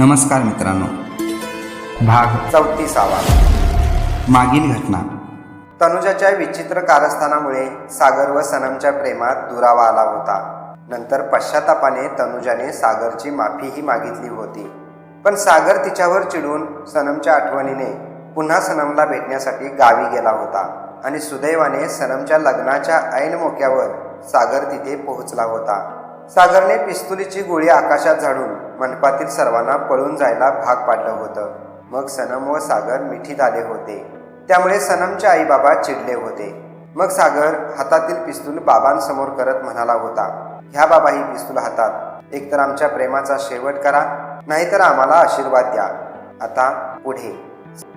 नमस्कार मित्रांनो. भाग चौतीसावा. मागील घटना. तनुजाच्या विचित्र कारस्थानामुळे सागर व सनमच्या प्रेमात दुरावा आला होता. नंतर पश्चातापाने तनुजाने सागरची माफीही मागितली होती. पण सागर तिच्यावर चिडून सनमच्या आठवणीने पुन्हा सनमला भेटण्यासाठी गावी गेला होता आणि सुदैवाने सनमच्या लग्नाच्या ऐन मोक्यावर सागर तिथे पोहोचला होता. सागरने पिस्तुलीची गोळी आकाशात झाडून मंडपातील सर्वांना पळून जायला भाग पाडलं होतं. मग सनम व सागर मिठीत आले होते. त्यामुळे सनमचे आई बाबा चिडले होते. मग सागर हातातील पिस्तूल बाबांसमोर करत म्हणाला होता ह्या बाबा ही पिस्तूल हातात. एकतर आमच्या प्रेमाचा शेवट करा नाहीतर आम्हाला आशीर्वाद द्या. आता पुढे.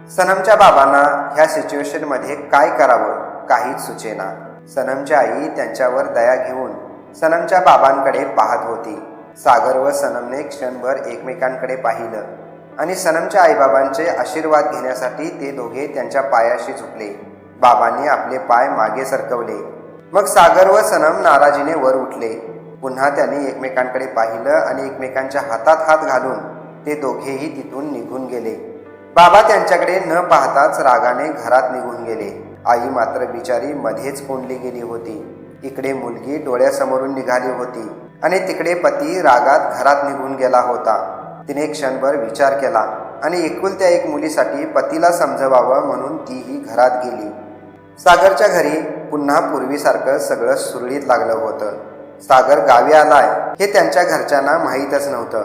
सनमच्या बाबांना ह्या सिच्युएशनमध्ये काय करावं काहीच सुचेना. सनमच्या आई त्यांच्यावर दया घेऊन सनमच्या बाबांकडे पाहत होती. सागर व सनमने क्षणभर एकमेकांकडे पाहिलं आणि सनमच्या आईबाबांचे आशीर्वाद घेण्यासाठी ते दोघे त्यांच्या पायाशी झुकले. बाबांनी आपले पाय मागे सरकवले. मग सागर व सनम नाराजीने वर उठले. पुन्हा त्यांनी एकमेकांकडे पाहिलं आणि एकमेकांच्या हातात हात घालून ते दोघेही तिथून निघून गेले. बाबा त्यांच्याकडे न पाहताच रागाने घरात निघून गेले. आई मात्र बिचारी मध्येच कोंडली गेली होती. इकडे मुलगी डोळ्यासमोरून निघाली होती आणि तिकडे पती रागात घरात निघून गेला होता. तिने क्षणभर विचार केला आणि एकुलत्या एक मुलीसाठी पतीला समजवावं म्हणून तीही घरात गेली. सागरच्या घरी पुन्हा पूर्वीसारखं सगळं सुरळीत लागलं होतं. सागर गावी आलाय हे त्यांच्या घरच्यांना माहीतच नव्हतं.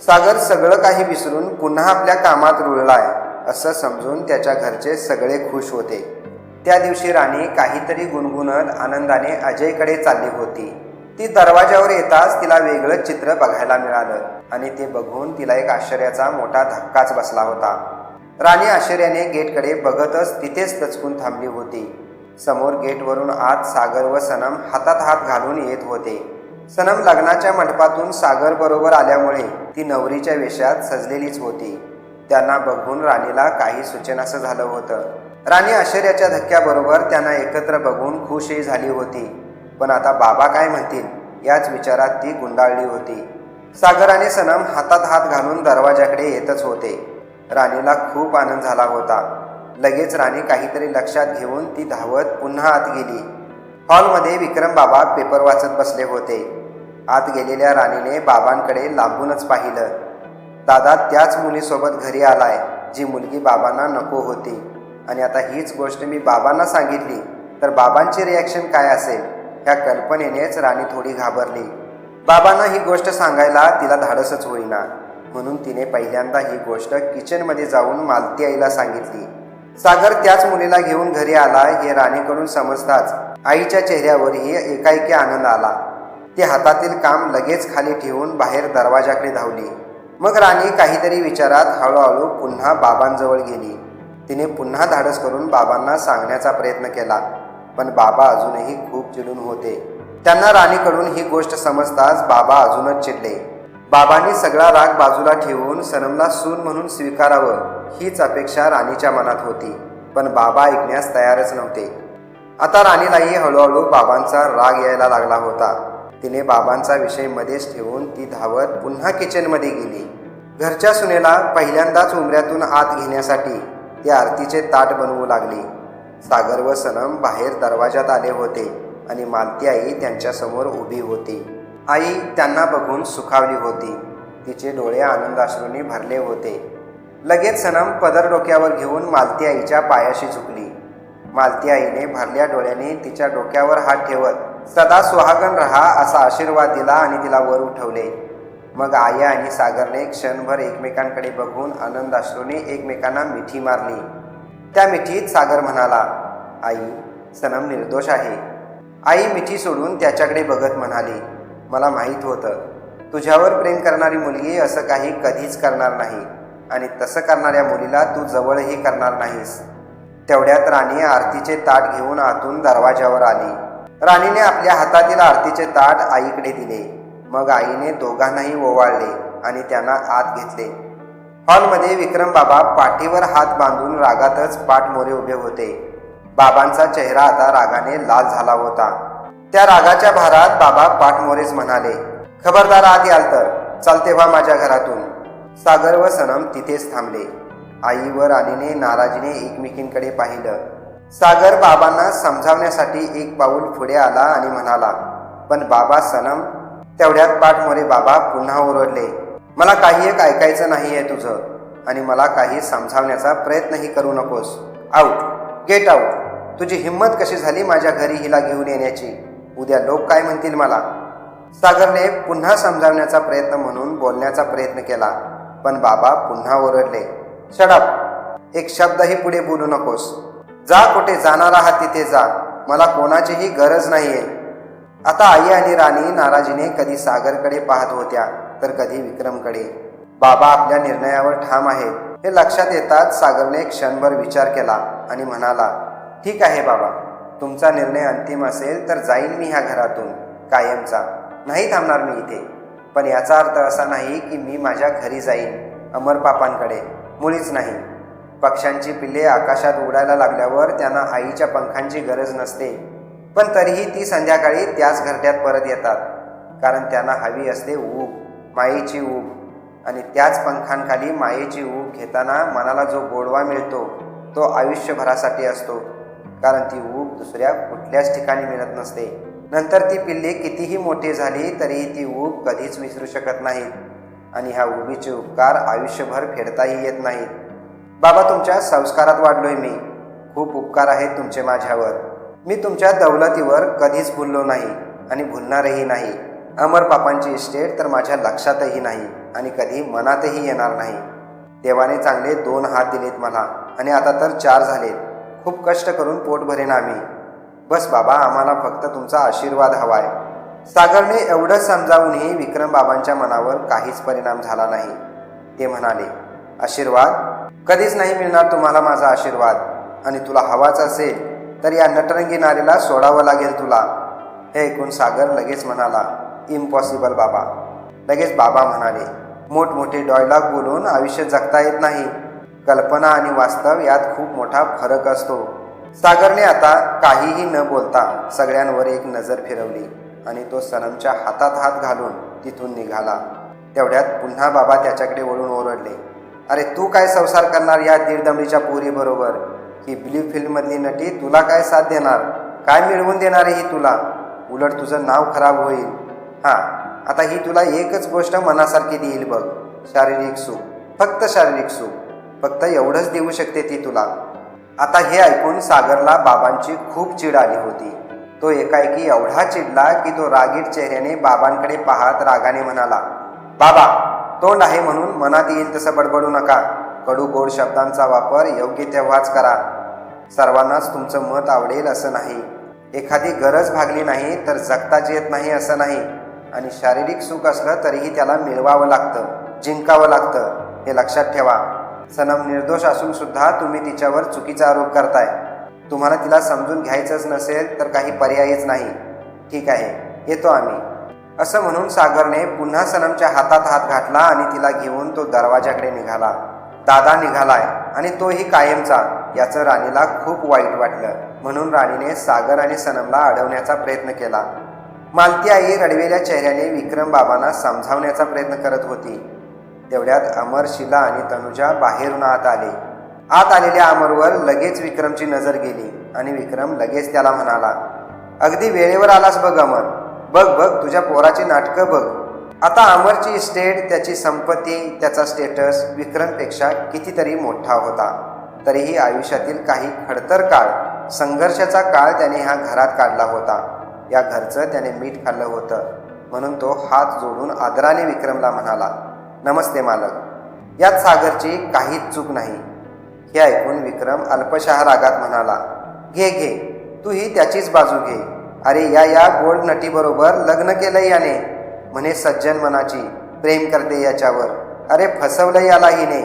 सागर सगळं काही विसरून पुन्हा आपल्या कामात रुळलाय असं समजून त्याच्या घरचे सगळे खुश होते. त्या दिवशी राणी काहीतरी गुणगुणत आनंदाने अजयकडे चालली होती. ती दरवाजावर येताच तिला वेगळं चित्र बघायला मिळालं आणि ते बघून तिला एक आश्चर्याचा मोठा धक्काच बसला होता. राणी आश्चर्याने गेटकडे बघतच तिथेच दचकून थांबली होती. समोर गेटवरून आत सागर व सनम हातात हात घालून येत होते. सनम लग्नाच्या मंडपातून सागर बरोबर आल्यामुळे ती नवरीच्या वेशात सजलेलीच होती. त्यांना बघून राणीला काही सुचेनासं झालं होतं. राणी आश्चर्याच्या धक्क्याबरोबर त्यांना एकत्र बघून खुशही झाली होती. पण आता बाबा काय म्हणतील याच विचारात ती गुंडाळली होती. सागर आणि सनम हातात हात घालून दरवाजाकडे येतच होते. राणीला खूप आनंद झाला होता. लगेच राणी काहीतरी लक्षात घेऊन ती धावत पुन्हा आत गेली. हॉलमध्ये विक्रम बाबा पेपर वाचत बसले होते. आत गेलेल्या राणीने बाबांकडे लांबूनच पाहिलं. दादा त्याच मुलीसोबत घरी आलाय जी मुलगी बाबांना नको होती. आणि आता हीच गोष्ट मी बाबांना सांगितली तर बाबांची रिॲक्शन काय असेल? ह्या कल्पनेनेच राणी थोडी घाबरली. बाबांना ही गोष्ट सांगायला तिला धाडसच होईना. म्हणून तिने पहिल्यांदा ही गोष्ट किचनमध्ये जाऊन मालती आईला सांगितली. सागर त्याच मुलीला घेऊन घरी आला हे राणीकडून समजताच आईच्या चेहऱ्यावरही एकाएकी आनंद आला. ती हातातील काम लगेच खाली ठेवून बाहेर दरवाजाकडे धावली. मग राणी काहीतरी विचारात हळूहळू पुन्हा बाबांजवळ गेली. तिने पुन्हा धाडस करून बाबांना सांगण्याचा प्रयत्न केला पण बाबा अजूनही खूप चिडून होते. त्यांना राणीकडून ही गोष्ट समजताच बाबा अजूनच चिडले. बाबांनी सगळा राग बाजूला ठेवून सनमला सून म्हणून स्वीकारावं हीच अपेक्षा राणीच्या मनात होती पण बाबा ऐकण्यास तयारच नव्हते. आता राणीलाही हळूहळू बाबांचा राग यायला लागला होता. तिने बाबांचा विषय मध्येच ठेवून ती धावत पुन्हा किचनमध्ये गेली. घरच्या सुनेला पहिल्यांदाच उमऱ्यातून आत घेण्यासाठी ती आरतीचे ताट बनवू लागली. सागर व सनम बाहेर दरवाजात आले होते आणि मालती आई त्यांच्यासमोर उभी होती. आई त्यांना बघून सुखावली होती. तिचे डोळे आनंदाश्रूंनी भरले होते. लगेच सनम पदर डोक्यावर घेऊन मालती आईच्या पायाशी झुकली. मालती आईने भरल्या डोळ्याने तिच्या डोक्यावर हात ठेवत सदा सुहागन रहा असा आशीर्वाद दिला आणि तिला वर उठवले. मग आया आणि सागरने क्षणभर एकमेकांकडे बघून आनंदाश्रूने एकमेकांना मिठी मारली. त्या मिठीत सागर म्हणाला आई सनम निर्दोष आहे. आई मिठी सोडून त्याच्याकडे बघत म्हणाली मला माहीत होतं तुझ्यावर प्रेम करणारी मुलगी असं काही कधीच करणार नाही आणि तसं करणाऱ्या मुलीला तू जवळही करणार नाहीस. तेवढ्यात राणी आरतीचे ताट घेऊन आतून दरवाजावर आली. राणीने आपल्या हातातील आरतीचे ताट आईकडे दिले. मग आईने दोघांनाही ओवाळले आणि त्यांना आत घेतले. हॉलमध्ये विक्रम बाबा पाठीवर हात बांधून रागातच पाठमोरे उभे होते. बाबांचा चेहरा आता रागाने लाल झाला होता. त्या रागाच्या भारात बाबा पाठमोरेच म्हणाले खबरदार आत याल तर. चाल तेव्हा माझ्या घरातून. सागर व सनम तिथेच थांबले. आई व राणीने नाराजीने एकमेकींकडे पाहिलं. सागर बाबांना समजावण्यासाठी एक पाऊल पुढे आला आणि म्हणाला पण बाबा सनम तेवढ्यात पाठमोरे बाबा पुन्हा ओरडले. मला काही एक ऐकायचं नाहीये तुझं आणि मला काही समजावण्याचा प्रयत्नही करू नकोस. आऊट गेट आऊट तुझी हिंमत कशी झाली माझ्या घरी हिला घेऊन येण्याची? उद्या लोक काय म्हणतील मला? सागरने पुन्हा समजावण्याचा प्रयत्न म्हणून बोलण्याचा प्रयत्न केला पण बाबा पुन्हा ओरडले शडप एक शब्दही पुढे बोलू नकोस. जा कुठे जाणार आहात तिथे जा. मला कोणाचीही गरज नाहीये. आता आई आणि राणी नाराजीने कधी सागरकडे पाहत होत्या तर कधी विक्रमकडे. बाबा आपल्या निर्णयावर ठाम आहेत. हे लक्षात येताच सागरने क्षणभर विचार केला आणि म्हणाला ठीक आहे बाबा. तुमचा निर्णय अंतिम असेल तर जाईन मी ह्या घरातून कायमचा. नाही थांबणार मी इथे. पण याचा अर्थ असा नाही की मी माझ्या घरी जाईन अमर पापांकडे. मुळीच नाही. पक्ष्यांची पिल्ले आकाशात उडायला लागल्यावर त्यांना आईच्या पंखांची गरज नसते. पण तरीही ती संध्याकाळी त्याच घरट्यात परत येतात. कारण त्यांना हवी असते ऊब मायेची ऊब. आणि त्याच पंखांखाली मायेची ऊब घेताना मनाला जो गोडवा मिळतो तो आयुष्यभरासाठी असतो. कारण ती ऊब दुसऱ्या कुठल्याच ठिकाणी मिळत नसते. नंतर ती पिल्ले कितीही मोठी झाली तरीही ती ऊब कधीच विसरू शकत नाहीत. आणि ह्या उबीचे उपकार आयुष्यभर फेडताही येत नाहीत. बाबा तुमच्या संस्कारात वाढलोय मी. खूप उपकार आहेत तुमचे माझ्यावर. मी तुमच्या दौलतीवर कधीच भुललो नाही आणि भुलणारही नाही. अमर पापांची इस्टेट तर माझ्या लक्षातही नाही आणि कधी मनातही येणार नाही. देवाने चांगले दोन हात दिलेत मला आणि आता तर चार झालेत. खूप कष्ट करून पोट भरेन आम्ही. बस बाबा आम्हाला फक्त तुमचा आशीर्वाद हवाय. सागरने एवढं समजावूनही विक्रम बाबांच्या मनावर काहीच परिणाम झाला नाही. ते म्हणाले आशीर्वाद कधीच नाही मिळणार तुम्हाला माझा आशीर्वाद. आणि तुला हवाच असेल तर या नटरंगी नारीला सोडावं लागेल तुला. हे ऐकून सागर लगेच म्हणाला इम्पॉसिबल बाबा. लगेच बाबा म्हणाले मोठमोठे डॉयलॉग बोलून आयुष्य जगता येत नाही. कल्पना आणि वास्तव यात खूप मोठा फरक असतो. सागरने आता काहीही न बोलता सगळ्यांवर एक नजर फिरवली आणि तो सनमच्या हातात हात घालून तिथून निघाला. तेवढ्यात पुन्हा बाबा त्याच्याकडे वळून ओरडले अरे तू काय संसार करणार या दीडदमडीच्या पोरीबरोबर ही ब्ल्यू फिल्ममधली नटी तुला काय साथ देणार? काय मिळवून देणार आहे ही तुला? उलट तुझं नाव खराब होईल. हां आता ही तुला एकच गोष्ट मनासारखी देईल बघ. शारीरिक सुख. फक्त शारीरिक सुख. फक्त एवढंच देऊ शकते ती तुला. आता हे ऐकून सागरला बाबांची खूप चिड आली होती. तो एकाएकी एवढा चिडला की तो रागीट चेहऱ्याने बाबांकडे पाहत रागाने म्हणाला बाबा तोंड आहे म्हणून मनात येईल तसं बडबडू नका. कडू गोड शब्दांचा वापर योग्य तेव्हाच करा. सर्वांनाच तुमचं मत आवडेल असं नाही. एखादी गरज भागली नाही तर जगताच येत नाही असं नाही. आणि शारीरिक सुख असलं तरीही त्याला मिळवावं लागतं जिंकावं लागतं हे लक्षात ठेवा. सनम निर्दोष असून सुद्धा तुम्ही तिच्यावर चुकीचा आरोप करताय. तुम्हाला तिला समजून घ्यायचंच नसेल तर काही पर्यायच नाही. ठीक आहे येतो आम्ही. असं म्हणून सागरने पुन्हा सनमच्या हातात हात घातला आणि तिला घेऊन तो दरवाजाकडे निघाला. दादा निघालाय आणि तोही कायमचा याचं राणीला खूप वाईट वाटलं. म्हणून राणीने सागर आणि सनमला अडवण्याचा प्रयत्न केला. मालती आई रडवेल्या चेहऱ्याने विक्रम बाबांना समजावण्याचा प्रयत्न करत होती. तेवढ्यात अमर शिला आणि तनुजा बाहेरून आत आले. आत आलेल्या अमरवर लगेच विक्रमची नजर गेली आणि विक्रम लगेच त्याला म्हणाला अगदी वेळेवर आलास बघ अमर. बघ बघ तुझ्या पोराची नाटकं बघ. आता अमरची इस्टेट त्याची संपत्ती त्याचा स्टेटस विक्रमपेक्षा कितीतरी मोठा होता. तरीही आयुष्यातील काही खडतर काळ संघर्षाचा काळ त्याने ह्या घरात काढला होता. या घरचं त्याने मीठ खाल्लं होतं. म्हणून तो हात जोडून आदराने विक्रमला म्हणाला नमस्ते मालक. यात सागरची काहीच चूक नाही. हे ऐकून विक्रम अल्पशहा रागात म्हणाला घे घे. तू ही त्याचीच बाजू घे. अरे या या गोल्ड नटीबरोबर लग्न केलं याने म्हणे सज्जन मनाची प्रेम करते याच्यावर. अरे फसवलं याला हिने.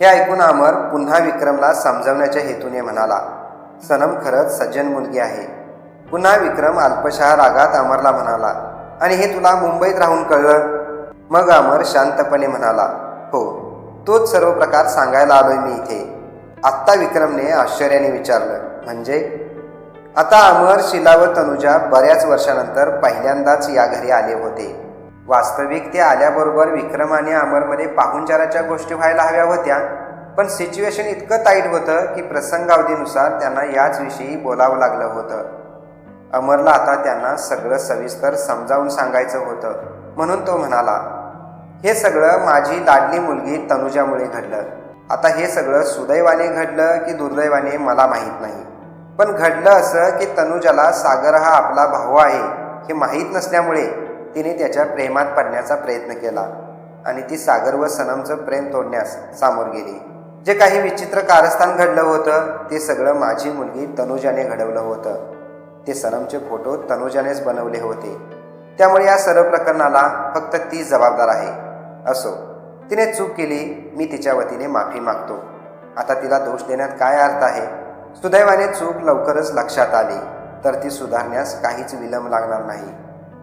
हे ऐकून अमर पुन्हा विक्रमला समजवण्याच्या हेतूने म्हणाला सनम खरंच सज्जन मुलगी आहे. पुन्हा विक्रम अल्पशहा रागात अमरला म्हणाला आणि हे तुला मुंबईत राहून कळलं? मग अमर शांतपणे म्हणाला हो तोच सर्व प्रकार सांगायला आलोय मी इथे. आत्ता विक्रमने आश्चर्याने विचारलं म्हणजे? आता अमर शिला व तनुजा बऱ्याच वर्षानंतर पहिल्यांदाच या घरी आले होते. वास्तविक ते आल्याबरोबर विक्रम आणि अमरमध्ये पाहुणचाराच्या गोष्टी व्हायला हव्या होत्या. पण सिच्युएशन इतकं ताईट होतं की प्रसंगावधीनुसार त्यांना याच विषयी बोलावं लागलं होतं. अमरला आता त्यांना सगळं सविस्तर समजावून सांगायचं होतं. म्हणून तो म्हणाला हे सगळं माझी लाडली मुलगी तनुजामुळे घडलं. आता हे सगळं सुदैवाने घडलं की दुर्दैवाने मला माहीत नाही. पण घडलं असं की तनुजाला सागर हा आपला भाऊ आहे हे माहीत नसल्यामुळे तिने त्याच्या प्रेमात पडण्याचा प्रयत्न केला आणि ती सागर व सनमचं प्रेम तोडण्यास सामोर गेली. जे काही विचित्र कारस्थान घडलं होतं ते सगळं माझी मुलगी तनुजाने घडवलं होतं. ते सनमचे फोटो तनुजानेच बनवले होते. त्यामुळे या सर्व प्रकरणाला फक्त ती जबाबदार आहे. असो तिने चूक केली मी तिच्या वतीने माफी मागतो. आता तिला दोष देण्यात काय अर्थ आहे? सुदैवाने चूक लवकरच लक्षात आली तर ती सुधारण्यास काहीच विलंब लागणार नाही.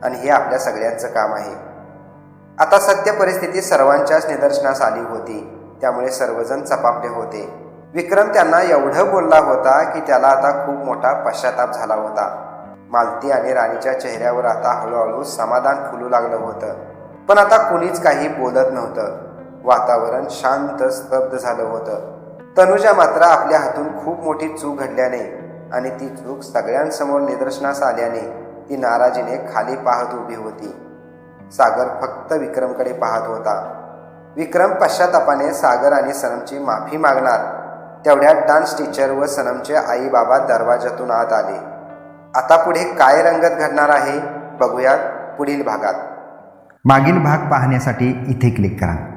आणि हे आपल्या सगळ्यांचं काम आहे. आता सत्य परिस्थिती सर्वांच्याच निदर्शनास आली होती. त्यामुळे सर्वजण चपापले होते. विक्रम त्यांना एवढं बोलला होता की त्याला आता खूप मोठा पश्चाताप झाला होता. मालती आणि राणीच्या चेहऱ्यावर आता हळूहळू समाधान फुलू लागलं होतं. पण आता कुणीच काही बोलत नव्हतं. वातावरण शांत स्तब्ध झालं होतं. तनुजा मात्र आपल्या हातून खूप मोठी चूक घडल्याने आणि ती चूक सगळ्यांसमोर निदर्शनास आल्याने ती नाराजीने खाली पाहत उभी होती. सागर फक्त विक्रमकडे पाहत होता. विक्रम पश्चातापाने सागर आणि सनमची माफी मागणार तेवढ्यात डान्स टीचर व सनमचे आई बाबा दरवाजातून आत आले. आता पुढे काय रंगत घडणार आहे बघूयात पुढील भागात. मागील भाग पाहण्यासाठी इथे क्लिक करा.